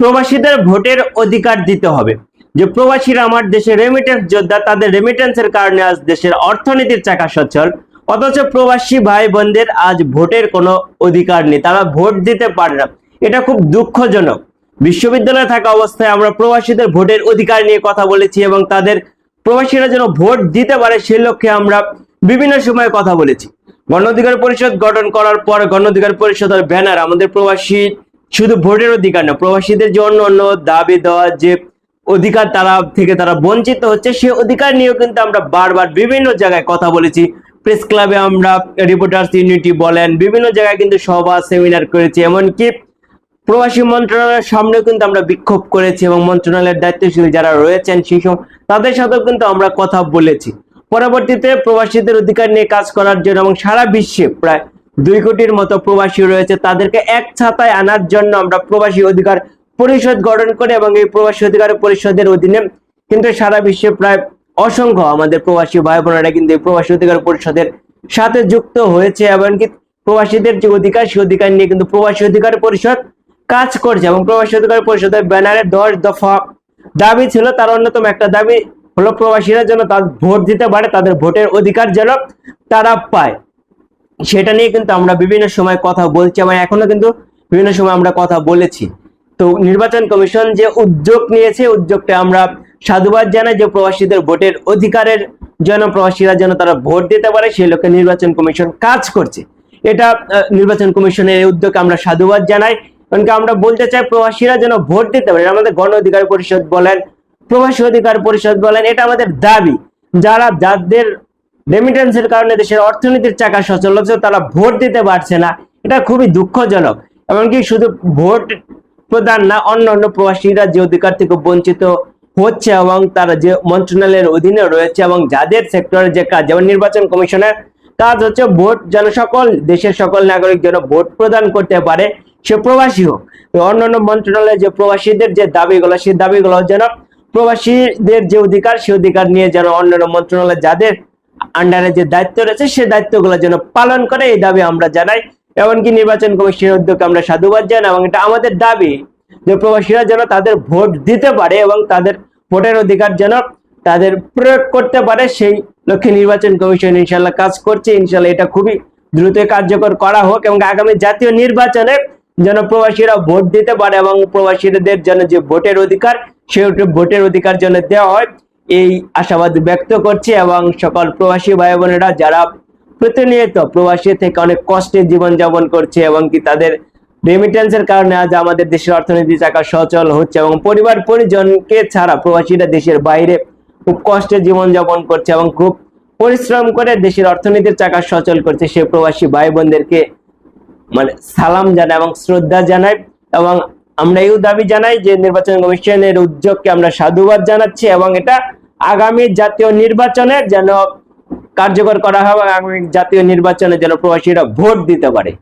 প্রবাসীদের ভোটের অধিকার দিতে হবে। যে প্রবাসীরা আমার দেশে রেমিটেন্স যোদ্ধা, তাদের রেমিটেন্সের কারণে আজ দেশের অর্থনীতির চাকা সচল অথচ প্রবাসী ভাই বোনদের আজ ভোটের কোনো অধিকার নেই, তারা ভোট দিতে পারে না। এটা খুব দুঃখজনক। বিশ্ববিদ্যালয়ে থাকা অবস্থায় আমরা প্রবাসীদের ভোটের অধিকার নিয়ে কথা বলেছি এবং তাদের প্রবাসীরা যেন ভোট দিতে পারে সে লক্ষ্যে আমরা বিভিন্ন সময় কথা বলেছি। গণ অধিকার পরিষদ গঠন করার পর গণ অধিকার পরিষদের ব্যানার আমাদের প্রবাসী শুধু ভোটের অধিকার না, প্রবাসীদের যে অন্য অন্য দাবি দেওয়া, যে অধিকার তারা থেকে তারা বঞ্চিত হচ্ছে, সে অধিকার নিয়েও কিন্তু আমরা বারবার বিভিন্ন জায়গায় কথা বলেছি। প্রেস ক্লাবে আমরা রিপোর্টার্স ইউনিটি বলেন, বিভিন্ন জায়গায় কিন্তু সভা, সেমিনার করেছি। এমনকি প্রবাসী মন্ত্রণালয়ের সামনেও কিন্তু আমরা বিক্ষোভ করেছি এবং মন্ত্রণালয়ের দায়িত্বশীল যারা রয়েছেন, সেই সব তাদের সাথেও কিন্তু আমরা কথা বলেছি। পরবর্তীতে প্রবাসীদের অধিকার নিয়ে কাজ করার জন্য এবং সারা বিশ্বে প্রায় দুই কোটির মতো প্রবাসী রয়েছে। তাদেরকে এক ছাতায় আনার জন্য আমরা প্রবাসী অধিকার পরিষদ গঠন করে এবং এই প্রবাসী অধিকার পরিষদের অধীনে কিন্তু সারা বিশ্বে প্রায় অসংখ্য আমাদের প্রবাসী ভাই বোনেরা কিন্তু এই প্রবাসী অধিকার পরিষদের সাথে যুক্ত হয়েছে এমনকি প্রবাসীদের যে অধিকার, সেই অধিকার নিয়ে কিন্তু প্রবাসী অধিকার পরিষদ কাজ করছে এবং প্রবাসী অধিকার পরিষদের ব্যানারে দশ দফা দাবি ছিল। তার অন্যতম একটা দাবি হলো, প্রবাসীরা যেন তার ভোট দিতে পারে, তাদের ভোটের অধিকার যেন তারা পায়। সেটা নিয়ে কিন্তু আমরা বিভিন্ন সময় কথা বলছি এবং এখনও কিন্তু বিভিন্ন সময় আমরা কথা বলেছি। তো নির্বাচন কমিশন যে উদ্যোগ নিয়েছে উদ্যোগটা আমরা সাধুবাদ জানাই যে প্রবাসীদের ভোটের অধিকারের জন্য, প্রবাসীরা যেন তারা ভোট দিতে পারে, সেই লক্ষ্যে নির্বাচন কমিশন কাজ করছে। এটা নির্বাচন কমিশনের এই উদ্যোগকে আমরা সাধুবাদ জানাই। কারণ আমরা বলতে চাই প্রবাসীরা যেন ভোট দিতে পারে। আমাদের গণ অধিকার পরিষদ বলেন, প্রবাসী অধিকার পরিষদ বলেন, এটা আমাদের দাবি। যারা যাদের রেমিটেন্সের কারণে দেশের অর্থনীতির চাকা সচল হচ্ছে তারা ভোট দিতে পারছে না। এটা খুবই দুঃখজনক। এমনকি শুধু ভোট প্রদান না অন্য অন্য প্রবাসীরা যে অধিকার থেকে বঞ্চিত হচ্ছে এবং তারা যে মন্ত্রণালয়ের অধীনে রয়েছে এবং যাদের সেক্টরের যে কাজ, যেমন নির্বাচন কমিশনের কাজ হচ্ছে ভোট যেন সকল দেশের সকল নাগরিক যেন ভোট প্রদান করতে পারে, সে প্রবাসী হোক। অন্যান্য মন্ত্রণালয়ে যে প্রবাসীদের যে দাবিগুলো, সেই দাবিগুলো যেন প্রবাসীদের যে অধিকার সেই অধিকার নিয়ে যেন অন্যান্য মন্ত্রণালয় যাদের আন্ডারে যে দায়িত্ব রয়েছে সেই দায়িত্বগুলো যেন পালন করে, এই দাবি আমরা জানাই। এমনকি নির্বাচন কমিশনের উদ্যোগে আমরা সাধুবাদ জানাই এবং এটা আমাদের দাবি যে প্রবাসীরা যেন তাদের ভোট দিতে পারে এবং তাদের ভোটের অধিকার যেন তাদের প্রয়োগ করতে পারে, সেই লক্ষ্যে নির্বাচন কমিশন ইনশাল্লাহ কাজ করছে। ইনশাল্লাহ এটা খুবই দ্রুত কার্যকর করা হোক এবং আগামী জাতীয় নির্বাচনে যেন প্রবাসীরা ভোট দিতে পারে এবং প্রবাসীদের জন্য যে ভোটের অধিকার, সেই ভোটের অধিকার যেন দেওয়া হয়। এই আশাবাদ ব্যক্ত করছি এবং সকল প্রবাসী ভাই বোনেরা যারা প্রতিনিয়ত প্রবাসী থেকে অনেক কষ্টে জীবনযাপন করছে এবং কি তাদের রেমিটেন্সের কারণে আজ আমাদের দেশের অর্থনীতি চাকা সচল হচ্ছে এবং পরিবার পরিজনকে ছাড়া প্রবাসীরা দেশের বাইরে খুব কষ্টে জীবনযাপন করছে এবং খুব পরিশ্রম করে দেশের অর্থনীতির চাকা সচল করছে সে প্রবাসী ভাই বোনদেরকে মানে সালাম জানাই এবং শ্রদ্ধা জানাই এবং আমরা এই দাবি জানাই যে নির্বাচন কমিশনের উদ্যোগকে আমরা সাধুবাদ জানাচ্ছি এবং এটা আগামী জাতীয় নির্বাচনে যেন কার্যকর করা হয় আগামী জাতীয় নির্বাচনে যেন প্রবাসীরা ভোট দিতে পারে।